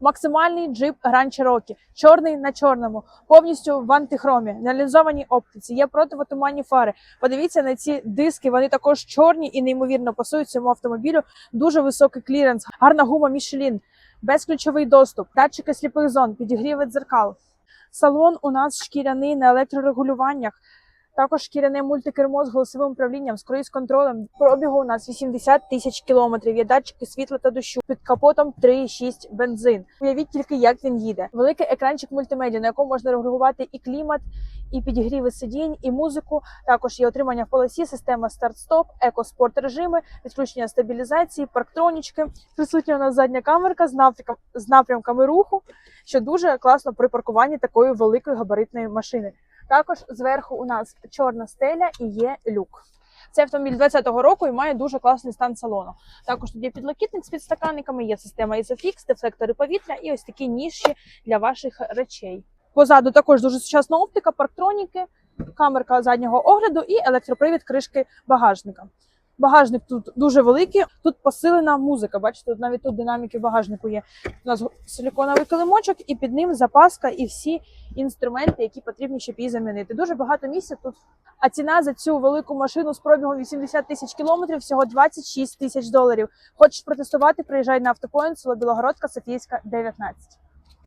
Максимальний джип Grand Cherokee, чорний на чорному, повністю в антихромі, реалізованій оптиці. Є противотуманні фари. Подивіться на ці диски. Вони також чорні і неймовірно пасують цьому автомобілю. Дуже високий кліренс, гарна гума Michelin, безключовий доступ, датчики сліпих зон, підігріви дзеркал. Салон у нас шкіряний на електрорегулюваннях. Також шкіряне мультикермо з голосовим управлінням, з круїз-контролем. Пробігу у нас 80 тисяч кілометрів. Є датчики світла та дощу. Під капотом 3,6 бензин. Уявіть тільки, як він їде. Великий екранчик мультимедіа, на якому можна регулювати і клімат, і підігріви сидінь, і музику. Також є отримання в полосі, система старт-стоп, екоспорт режими, відключення стабілізації, парктронічки. Присутня у нас задня камерка з напрямком з напрямками руху, що дуже класно при паркуванні такої великої габаритної машини. Також зверху у нас чорна стеля і є люк. Це автомобіль 20-го року і має дуже класний стан салону. Також тут є підлокітник з підстаканниками, є система Isofix, дефлектори повітря і ось такі ніші для ваших речей. Позаду також дуже сучасна оптика, парктроніки, камерка заднього огляду і електропривід кришки багажника. Багажник тут дуже великий. Тут посилена музика. Бачите, навіть тут динаміки багажнику є. У нас силіконовий килимочок, і під ним запаска і всі інструменти, які потрібні, щоб її замінити. Дуже багато місця тут. А ціна за цю велику машину з пробігом 80 тисяч кілометрів всього 26 тисяч доларів. Хочеш протестувати? Приїжджай на автопоінт, село Білогородка, Софійська, 19.